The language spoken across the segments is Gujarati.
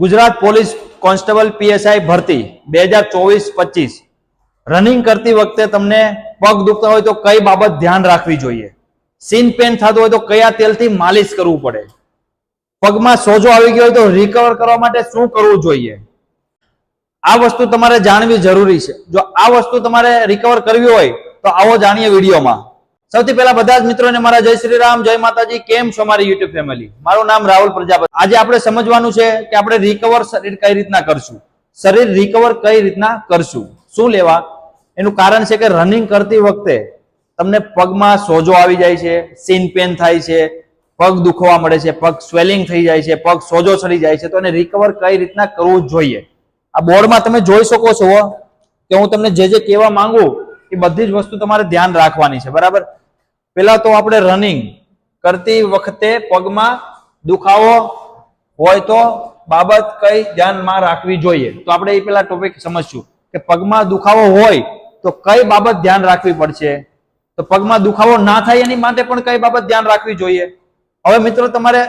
ગુજરાત પોલીસ કોન્સ્ટેબલ પીએસઆઈ ભરતી, બે હજાર ચોવીસ પચીસ. રનિંગ કરતી વખતે તમને પગ દુખતા હોય તો કઈ બાબત ધ્યાન રાખવી જોઈએ? સીન પેન થતું હોય તો કયા તેલથી માલિશ કરવું પડે? પગમાં સોજો આવી ગયો હોય તો રિકવર કરવા માટે શું કરવું જોઈએ? આ વસ્તુ તમારે જાણવી જરૂરી છે. જો આ વસ્તુ તમારે રિકવર કરવી હોય તો આવો જાણીએ વિડીયોમાં. સૌથી પહેલા બધા જ મિત્રોને મારા જય શ્રી રામ, જય માતાજી, કેમ છો મારી યુટ્યુબ ફેમિલી મારું નામ રાહુલ પ્રજાપતિ. આજે આપણે સમજવાનું છે કે આપણે રિકવર શરીર કઈ રીતના કરશું. શરીર રિકવર કઈ રીતના કરશું? શું લેવા? એનું કારણ છે કે રનિંગ કરતી વખતે તમને પગમાં સોજો આવી જાય છે સીન પેન થાય છે, પગ દુખવા મળે છે, પગ સ્વેલિંગ થઈ જાય છે, પગ સોજો ચડી જાય છે, તો એને રિકવર કઈ રીતના કરવું જોઈએ? આ બોર્ડમાં તમે જોઈ શકો છો કે હું તમને જે જે કહેવા માંગુ એ બધી જ વસ્તુ તમારે ધ્યાન રાખવાની છે, બરાબર? પેલા તો આપણે રનિંગ કરતી વખતે પગમાં દુખાવો હોય તો બાબત કઈ ધ્યાનમાં રાખવી જોઈએ. તો આપણે એ પેલા ટોપિક સમજશું કે પગમાં દુખાવો હોય તો કઈ બાબત ધ્યાન રાખવી પડશે? તો પગમાં દુખાવો ના થાય એની માટે પણ કઈ બાબત ધ્યાન રાખવી જોઈએ? હવે મિત્રો તમારે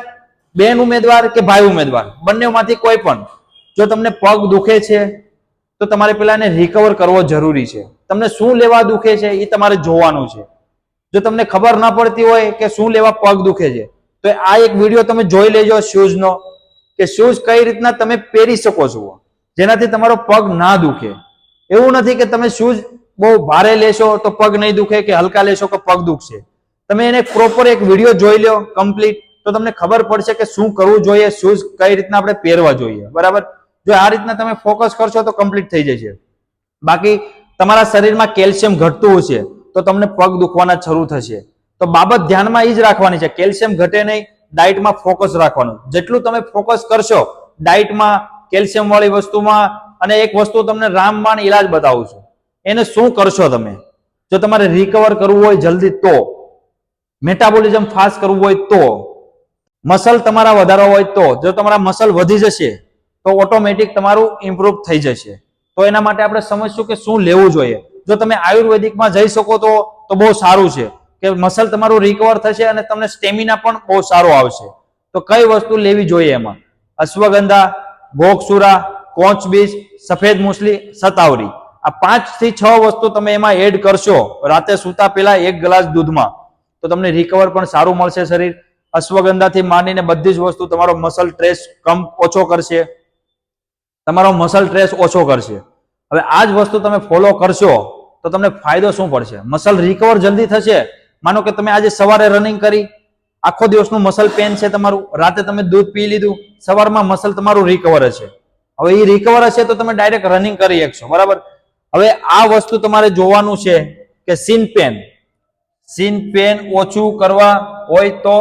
બેન ઉમેદવાર કે ભાઈ ઉમેદવાર, બંનેમાંથી કોઈ પણ, જો તમને પગ દુખે છે, તો તમારે પેલા એને રિકવર કરવો જરૂરી છે. તમને શું લેવા દુખે છે એ તમારે જોવાનું છે. જો તમને ખબર ના પડતી હોય કે શું લેવા પગ દુખે છે, તો આ એક વીડિયો તમે જોઈ લેજો શૂઝનો, કે શૂઝ કઈ રીતના તમે પહેરી શકો છો, જેનાથી તમારો પગ ના દુખે. એવું નથી કે તમે શૂઝ બહુ ભારે લેશો તો પગ નહીં દુખે કે હલકા લેશો તો પગ દુખશે. તમે એને પ્રોપર એક વીડિયો જોઈ લો કમ્પ્લીટ તો તમને ખબર પડશે કે શું કરવું જોઈએ, શૂઝ કઈ રીતના આપણે પહેરવા જોઈએ. બરાબર? જો આ રીતના તમે ફોકસ કરશો તો કમ્પ્લીટ થઈ જશે. બાકી તમારા શરીરમાં કેલ્શિયમ ઘટતું હશે. તો તમને પગ દુખવાના શરૂ થશે. તો બાબત ધ્યાનમાં એ જ રાખવાની છે. કેલ્શિયમ ઘટે નહીં, ડાયટમાં ફોકસ રાખવાનું. જેટલું તમે ફોકસ કરશો, ડાયટમાં કેલ્શિયમ વાળી વસ્તુમાં, અને એક વસ્તુ તમને રામબાણ ઈલાજ બતાવું છું. એને શું કરશો તમે? જો તમારે રિકવર કરવું હોય જલ્દી તો મેટાબોલિઝમ ફાસ્ટ કરવું હોય તો મસલ તમારા વધારા હોય તો, જો તમારા મસલ વધી જશે, તો ઓટોમેટિક તમારું ઇમ્પ્રુવ થઈ જશે. તો એના માટે આપણે સમજશું કે શું લેવું જોઈએ. જો તમે આયુર્વેદિકમાં જઈ શકો તો તો બહુ સારું છે. કે મસલ તમારું રિકવર થશે અને તમને સ્ટેમિના પણ બહુ સારો આવશે. તો કઈ વસ્તુ લેવી જોઈએ એમાં? અશ્વગંધા ગોકસુરા કોચ બીજ, સફેદ મૂસલી, સતાવરી. આ પાંચથી છ વસ્તુ તમે એમાં એડ કરશો. રાતે સૂતા પહેલા એક ગ્લાસ દૂધમાં. તો તમને રિકવર પણ સારું મળશે શરીર. અશ્વગંધાથી માંડીને બધી જ વસ્તુ તમારો મસલ ટ્રેસ કમ ઓછો કરશે. તમારો મસલ ટ્રેસ ઓછો કરશે. હવે આ જ વસ્તુ તમે ફોલો કરશો, તો તમને ફાયદો શું પડશે? મસલ રિકવર જલ્દી થશે. માનો કે તમે આજે સવારે રનિંગ કરી, આખો દિવસનું મસલ પેન છે તમારું, રાતે તમે દૂધ પી લીધું, સવારમાં મસલ તમારું રિકવર હશે. હવે એ રિકવર હશે તો તમે ડાયરેક્ટ રનિંગ કરી શકશો, બરાબર? હવે આ વસ્તુ તમારે જોવાનું છે કે સીન પેન સીન પેન ઓછું કરવા હોય તો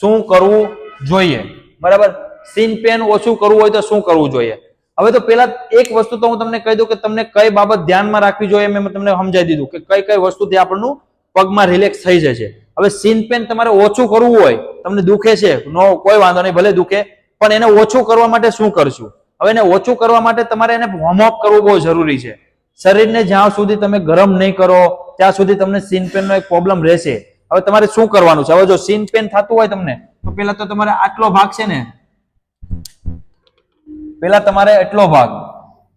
શું કરવું જોઈએ? બરાબર? સીન પેન ઓછું કરવું હોય તો શું કરવું જોઈએ? હવે તો પેલા એક વસ્તુ તો હું તમને કહી દઉં કે તમને કઈ બાબત ધ્યાનમાં રાખવી જોઈએ મેં તમને સમજાવી દીધું કે કઈ કઈ વસ્તુથી આપણનું પગમાં રિલેક્સ થઈ જશે હવે સીન પેન તમારે ઓછું કરવું હોય, તમને દુખે છે, નો, કોઈ વાંધો નહીં, ભલે દુખે, પણ એને ઓછું કરવા માટે શું કરશું? હવે એને ઓછું કરવા માટે તમારે એને વોર્મઅપ કરવું બહુ જરૂરી છે. શરીરને જ્યાં સુધી તમે ગરમ નહીં કરો, ત્યાં સુધી તમને સીન પેન નો એક પ્રોબ્લેમ રહેશે. હવે તમારે શું કરવાનું છે? હવે જો સીન પેન થતું હોય તમને, તો પેલા તો તમારે આટલો ભાગ છે ને પેલા તમારે એટલો ભાગ.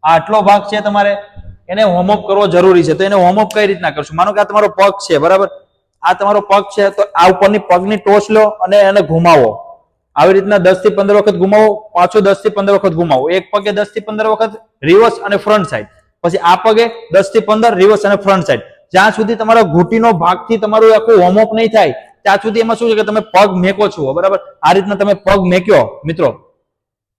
આ આટલો ભાગ છે તમારે, એને હોમઅપ કરવો જરૂરી છે. તો એને હોમઅપ કઈ રીતના કરશું? માનો કે આ તમારો પગ છે, બરાબર? આ તમારો પગ છે, તો આ ઉપરની પગની ટોચ લો અને એને ઘુમાવો. આવી રીતના દસથી પંદર વખત ઘુમાવો, પાછો દસથી પંદર વખત ઘુમાવો. એક પગે દસથી પંદર વખત રિવર્સ અને ફ્રન્ટ સાઈડ પછી આ પગે દસથી પંદર રિવર્સ અને ફ્રન્ટ સાઈડ જ્યાં સુધી તમારા ઘૂંટીનો ભાગથી તમારું આખું હોમઅપ નહીં થાય, ત્યાં સુધી એમાં શું છે કે તમે પગ મેકો છો, બરાબર? આ રીતના તમે પગ મેક્યો, મિત્રો.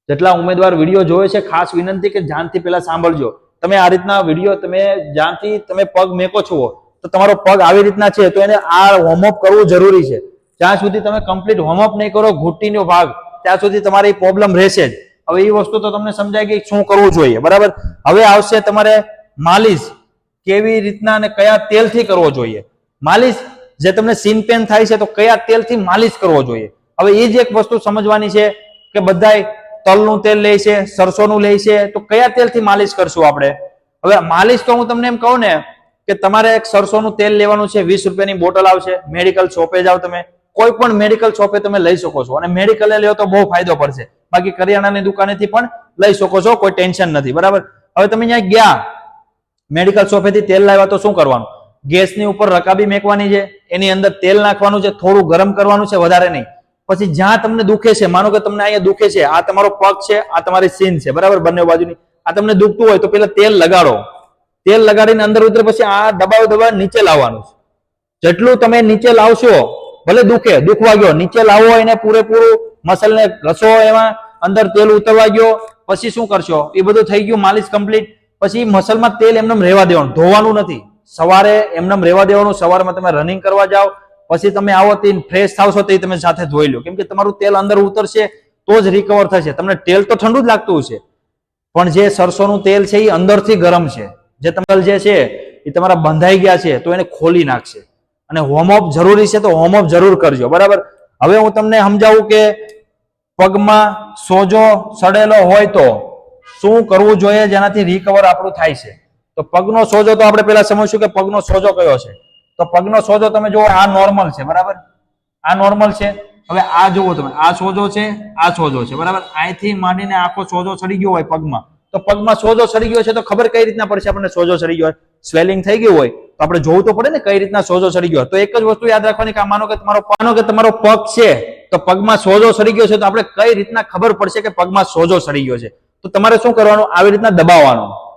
જેટલા ઉમેદવાર વીડિયો જોવે છે, ખાસ વિનંતી કે ધ્યાનથી પેલા સાંભળજો. તમે આ રીતના વીડિયો, તમે જ્યાંથી તમે પગ મેકો છો, તો તમારો પગ આવી રીતના છે, તો એને આ વોર્મઅપ કરવું જરૂરી છે. જ્યાં સુધી તમે કમ્પ્લીટ વોર્મઅપ નહીં કરો, ઘૂંટીનો ભાગ, ત્યાં સુધી તમારે પ્રોબ્લેમ રહેશે જ. હવે એ વસ્તુ તો તમને સમજાય કે શું કરવું જોઈએ, બરાબર? હવે આવશે તમારે માલિશ, કેવી રીતના અને કયા તેલથી કરવો જોઈએ. માલિશ, જે તમને સીન પેન થાય છે, તો કયા તેલથી માલિશ કરવો જોઈએ. હવે એ જ એક વસ્તુ સમજવાની છે કે બધાય તલનું તેલ લે છે, સરસોનું લે છે, તો કયા તેલથી માલિશ કરશું આપણે? હવે માલિશ તો હું તમને એમ કહું ને કે તમારે એક સરસોનું તેલ લેવાનું છે, વીસ રૂપિયાની બોટલ આવશે મેડિકલ શોપે જાઓ તમે, કોઈ પણ મેડિકલ શોપે તમે લઈ શકો છો. અને મેડિકલે લ્યો તો બહુ ફાયદો પડશે. બાકી કરિયાણાની દુકાનેથી પણ લઈ શકો છો, કોઈ ટેન્શન નથી, બરાબર? હવે તમે અહીંયા ગયા મેડિકલ શોપેથી તેલ લાવ્યા તો શું કરવાનું? ગેસની ઉપર રકાબી મેકવાની છે, એની અંદર તેલ નાખવાનું છે, થોડું ગરમ કરવાનું છે, વધારે નહીં. પછી જ્યાં તમને દુખે છે, માનો કે તમને અહીંયા દુખે છે, આ તમારો પગ છે, આ તમારી સીન છે, બરાબર? બંને બાજુની. આ તમને દુખતું હોય તો પેલા તેલ લગાડો. તેલ લગાડીને અંદર ઉતરે પછી આ દબાવ દબાવ નીચે લાવવાનું છે. જેટલું તમે નીચે લાવશો, ભલે દુખે, દુખવા ગયો, નીચે લાવો એને પૂરેપૂરું મસલને ઘસો એમાં, અંદર તેલ ઉતરવા ગયો, પછી શું કરશો? એ બધું થઈ ગયું, માલિશ કમ્પ્લીટ. પછી મસલમાં તેલ એમને રહેવા દેવાનું, ધોવાનું નથી. સવારે એમને રહેવા દેવાનું, સવારમાં તમે રનિંગ કરવા જાઓ પછી તમે આવો તે ફ્રેશ થાવશો તે તમે સાથે ધોઈ લો. કેમ કે તમારું તેલ અંદર ઉતરશે તો જ રિકવર થશે. તમને તેલ તો ઠંડુ જ લાગતું હશે. પણ જે સરસોનું તેલ છે એ અંદરથી ગરમ છે. જે તમારા જે છે એ તમારા બંધાઈ ગયા છે તો એને ખોલી નાખશે. અને હોમઅપ જરૂરી છે તો હોમઅપ જરૂર કરજો. બરાબર? હવે હું તમને સમજાવું કે પગમાં સોજો સડેલો હોય તો શું કરવું જોઈએ જેનાથી રિકવર આપણું થાય છે? તો પગનો સોજો તો આપણે પેલા સમજશું કે પગનો સોજો કયો છે. તો પગનો સોજો તમે જુઓ, આ નોર્મલ છે, બરાબર? આ નોર્મલ છે. હવે આ જુઓ તમે, આ સોજો છે, આ સોજો છે, બરાબર? અહીંથી માંડીને આખો સોજો સડી ગયો હોય પગમાં. તો પગમાં સોજો સડી ગયો છે તો ખબર કઈ રીતના પડશે આપણને સોજો સડી ગયો હોય? સ્વેલિંગ થઈ ગયું હોય, તો આપણે જોવું તો પડે ને કઈ રીતના સોજો સડી ગયો. તો એક જ વસ્તુ યાદ રાખવાની કે માનો કે તમારો માનો કે તમારો પગ છે, તો પગમાં સોજો સડી ગયો છે, તો આપણે કઈ રીતના ખબર પડશે કે પગમાં સોજો સડી ગયો છે? તો તમારે શું કરવાનું? આવી રીતના દબાવવાનું.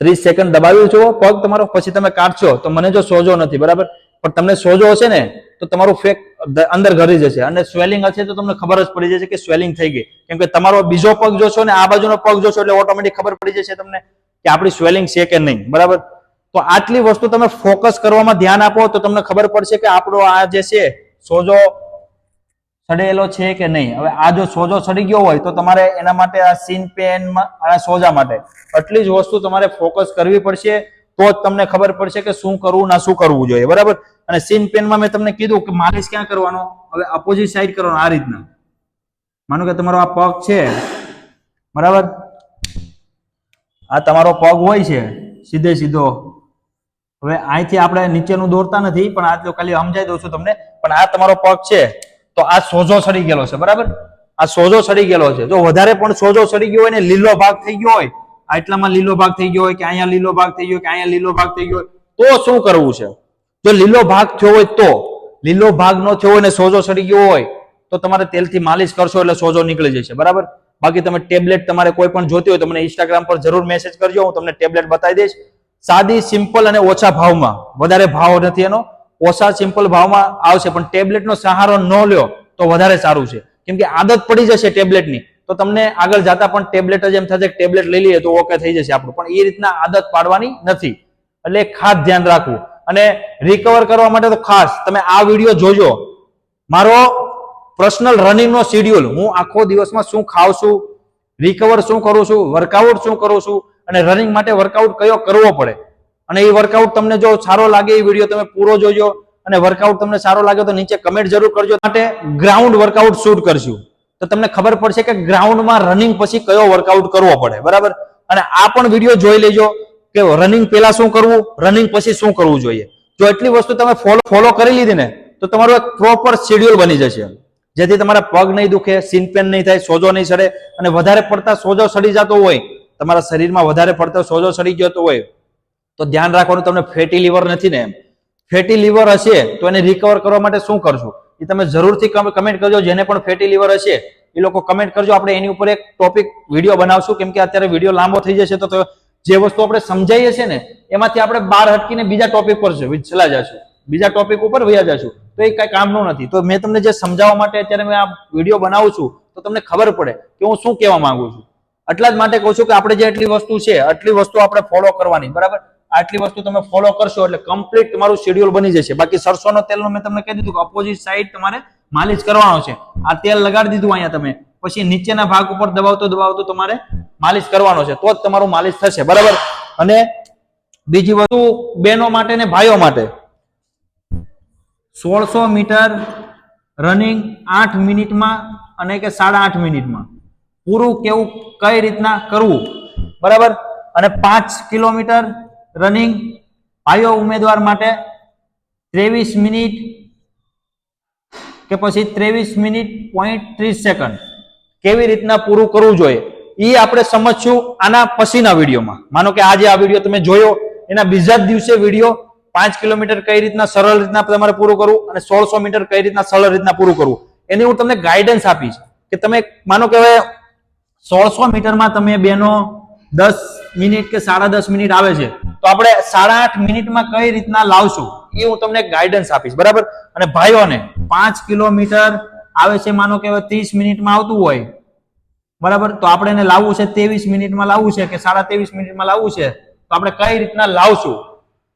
ત્રીસ સેકન્ડ દબાવ્યું છો પગ તમારો, પછી તમે કાઢશો, તો મને જો સોજો નથી, બરાબર? પણ તમને સોજો હશે ને, તો તમારું ફેક અંદર ઘરી જશે. અને સ્વેલિંગ હશે તો તમને ખબર જ પડી જશે કે સ્વેલિંગ થઈ ગઈ. કેમ કે તમારો બીજો પગ જોશો ને, આ બાજુનો પગ જોશો એટલે ઓટોમેટિક ખબર પડી જશે તમને કે આપણી સ્વેલિંગ છે કે નહીં, બરાબર? તો આટલી વસ્તુ તમે ફોકસ કરવામાં ધ્યાન આપો, તો તમને ખબર પડશે કે આપણો આ જે છે, સોજો સડેલો છે કે નહીં? હવે આ જો સોજો સડી ગયો હોય, તો તમારે એના માટે આ સીન પેન આ સોજા માટે આટલી જ વસ્તુ તમારે ફોકસ કરવી પડશે, તો જ તમને ખબર પડશે કે શું કરવું ના શું કરવું જોઈએ. બરાબર? અને સીન પેનમાં મેં તમને કીધું કે માલિશ ક્યાં કરવાનો? હવે અપોઝિટ સાઈડ કરવાનો, આ રીતના. માનો કે તમારો આ પગ છે. બરાબર? આ તમારો પગ હોય છે, સીધે સીધો. હવે અહીંથી આપણે નીચેનું દોરતા નથી, પણ આ તો ખાલી સમજાઈ દઉં છું તમને. પણ આ તમારો પગ છે. તો આ સોજો સડી ગયેલો છે, બરાબર? આ સોજો સડી ગયેલો છે. જો વધારે પણ સોજો સડી ગયો હોય ને, લીલો ભાગ થઈ ગયો હોય આટલામાં લીલો ભાગ થઈ ગયો હોય કે અહીંયા લીલો ભાગ થઈ ગયો કે અહીંયા લીલો ભાગ થઈ ગયો હોય, તો શું કરવું છે? જો લીલો ભાગ થયો હોય તો, લીલો ભાગ ન થયો હોય ને સોજો સડી ગયો હોય, તો તમારે તેલથી માલિશ કરશો એટલે સોજો નીકળી જશે, બરાબર? બાકી તમે ટેબ્લેટ તમારે કોઈ પણ જોતી હોય તો મને ઇન્સ્ટાગ્રામ પર જરૂર મેસેજ કરજો, હું તમને ટેબ્લેટ બતાવી દઈશ. સાદી સિમ્પલ અને ઓછા ભાવમાં. વધારે ભાવ નથી એનો. ઓછા સિમ્પલ ભાવમાં આવશે, પણ ટેબ્લેટનો સહારો ન લ્યો તો વધારે સારું છે. કેમ કે આદત પડી જશે ટેબ્લેટની તો તમને આગળ જતા પણ ટેબ્લેટ જ એમ થશે ટેબ્લેટ લઈ લઈએ તો ઓકે થઈ જશે આપણું. પણ એ રીતના આદત પાડવાની નથી. એટલે ખાસ ધ્યાન રાખવું. અને રિકવર કરવા માટે તો ખાસ, તમે આ વીડિયો જોજો. મારો પર્સનલ રનિંગનો શેડ્યુલ હું આખો દિવસમાં શું ખાઉં છું રિકવર શું કરું છું વર્કઆઉટ શું કરું છું, અને રનિંગ માટે વર્કઆઉટ કયો કરવો પડે? અને એ વર્કઆઉટ તમને જો સારો લાગે, એ વીડિયો તમે પૂરો જોજો. અને વર્કઆઉટ તમને સારો લાગે તો નીચે કમેન્ટ જરૂર કરજો. માટે ગ્રાઉન્ડ વર્કઆઉટ શૂટ કરશું. તો તમને ખબર પડશે કે ગ્રાઉન્ડમાં રનિંગ પછી કયો વર્કઆઉટ કરવો પડે. બરાબર? અને આ પણ વીડિયો જોઈ લેજો કે રનિંગ પહેલા શું કરવું રનિંગ પછી શું કરવું જોઈએ. જો એટલી વસ્તુ તમે ફોલો ફોલો કરી લીધી ને, તો તમારું એક પ્રોપર શેડ્યુલ બની જશે. જેથી તમારા પગ નહીં દુખે સીન પેન નહીં થાય, સોજો નહીં સડે. અને વધારે પડતા સોજો સડી જતો હોય, તમારા શરીરમાં વધારે પડતો સોજો સડી જતો હોય તો ધ્યાન રાખવાનું, તમને ફેટી લીવર નથી ને એમ. ફેટી લીવર હશે તો એને રિકવર કરવા માટે શું કરશું? એ તમે જરૂરથી કમેન્ટ કરજો, જેને પણ ફેટી લીવર હશે, એ લોકો કમેન્ટ કરજો. આપણે એની ઉપર એક ટોપિક વીડિયો બનાવશું. કેમ કે અત્યારે વીડિયો લાંબો થઈ જશે, તો જે વસ્તુ આપણે સમજાઈએ છીએ ને, એમાંથી આપણે બહાર હટકીને બીજા ટોપિક પર ચલા જશું. બીજા ટોપિક ઉપર વયા જશું. તો એ કઈ કામનું નથી. તો મેં તમને જે સમજાવવા માટે અત્યારે મેં આ વીડિયો બનાવું છું, તો તમને ખબર પડે કે હું શું કહેવા માંગુ છું. એટલા જ માટે કહું છું કે આપણે જે આટલી વસ્તુ છે, આટલી વસ્તુ આપણે ફોલો કરવાની, બરાબર? આટલી વસ્તુ તમે ફોલો કરશો એટલે કમ્પ્લીટ તમારું શેડ્યુલ બની જશે. બાકી સરસોનો તેલનો મેં તમને કહી દીધું કે ઓપોઝિટ સાઈડ તમારે માલિશ કરવાનો છે. આ તેલ લગાડી દીધું અહીંયા તમે. પછી નીચેના ભાગ ઉપર દબાવતો દબાવતો તમારે માલિશ કરવાનો છે. તો જ તમારું માલિશ થશે. બરાબર? અને બીજી વસ્તુ બહેનો માટે ને ભાઈઓ માટે. સોળસો મીટર રનિંગ આઠ મિનિટમાં અને કે સાડા આઠ મિનિટમાં. પૂરું કેવું, કઈ રીતના કરવું? બરાબર? અને પાંચ કિલોમીટર રનિંગ પાયો ઉમેદવાર માટે ત્રેવીસ મિનિટ કે પછી ત્રેવીસ મિનિટ પોઈન્ટ ત્રીસ સેકન્ડ કેવી રીતના પૂરું કરવું જોઈએ? એ આપણે સમજશું આના પછીના વિડીયોમાં. માનો કે આજે આ વીડિયો તમે જોયો, એના બીજા જ દિવસે વીડિયો પાંચ કિલોમીટર કઈ રીતના સરળ રીતના તમારે પૂરું કરવું અને સોળસો મીટર કઈ રીતના સરળ રીતના પૂરું કરવું. એની હું તમને ગાઈડન્સ આપીશ કે તમે માનો કે હવે સોળસો મીટરમાં તમે બેનો દસ મિનિટ કે સાડા દસ મિનિટ આવે છે. તો આપણે સાડા આઠ મિનિટમાં કઈ રીતના લાવશું એ હું તમને ગાઈડન્સ આપીશ, બરાબર? અને ભાઈઓને, પાંચ કિલોમીટર આવે છે, માનો કે ત્રીસ મિનિટમાં આવતું હોય, બરાબર? તો આપણે એને લાવવું છે, ત્રેવીસ મિનિટમાં લાવવું છે કે સાડા ત્રેવીસ મિનિટમાં લાવવું છે? તો આપણે કઈ રીતના લાવશું?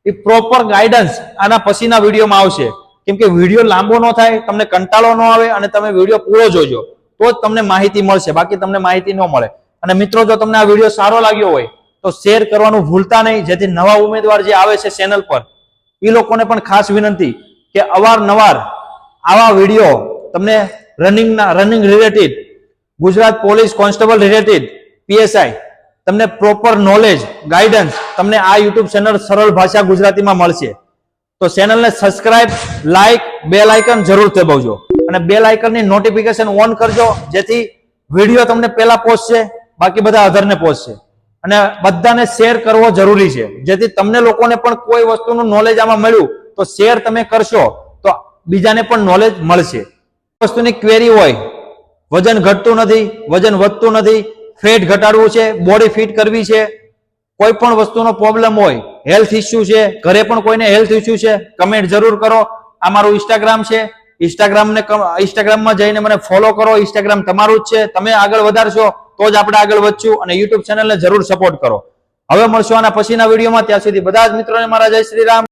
એ પ્રોપર ગાઈડન્સ આના પછીના વિડીયોમાં આવશે. કેમ કે વીડિયો લાંબો ન થાય, તમને કંટાળો ન આવે અને તમે વીડિયો પૂરો જોજો. તો જ તમને માહિતી મળશે, બાકી તમને માહિતી ન મળે. અને મિત્રો, જો તમને આ વીડિયો સારો લાગ્યો હોય તો શેર કરવાનું ભૂલતા નહીં. જેથી નવા ઉમેદવાર જે આવે છે ચેનલ પર એ લોકોને પણ ખાસ વિનંતી કે અવારનવાર આવા વીડિયો તમને રનિંગના running related Gujarat police constable related PSI તમને પ્રોપર નોલેજ ગાઈડન્સ તમને આ યુટ્યુબ ચેનલ સરળ ભાષા ગુજરાતીમાં મળશે. તો ચેનલને સબસ્ક્રાઇબ લાઇક બેલ આઇકન જરૂર દબાવજો. અને બેલ આઇકનની નોટિફિકેશન ઓન કરજો, જેથી વીડિયો તમને પહેલા પહોંચશે, બાકી બધા અધરને પહોંચશે. અને બધાને શેર કરવો જરૂરી છે. જેથી તમને લોકોને પણ કોઈ વસ્તુનું નોલેજ આમાં મળ્યું, તો શેર તમે કરશો, તો બીજાને પણ નોલેજ મળશે. વસ્તુની ક્વેરી હોય, વજન ઘટતું નથી, વજન વધતું નથી ફેટ ઘટાડવું છે બોડી ફિટ કરવી છે, કોઈ પણ વસ્તુનો પ્રોબ્લેમ હોય હેલ્થ ઇસ્યુ છે, ઘરે પણ કોઈને હેલ્થ ઇસ્યુ છે કમેન્ટ જરૂર કરો. આ મારું ઇન્સ્ટાગ્રામ છે. ઇન્સ્ટાગ્રામને ઇન્સ્ટાગ્રામમાં જઈને મને ફોલો કરો. ઇન્સ્ટાગ્રામ તમારું જ છે. તમે આગળ વધારશો તો જ આપણે આગળ વધશું અને યુટ્યુબ ચેનલને જરૂર સપોર્ટ કરો. હવે મળશું આના પછીના વિડીયોમાં ત્યાં સુધી બધા જ મિત્રોને મારા જય શ્રી રામ.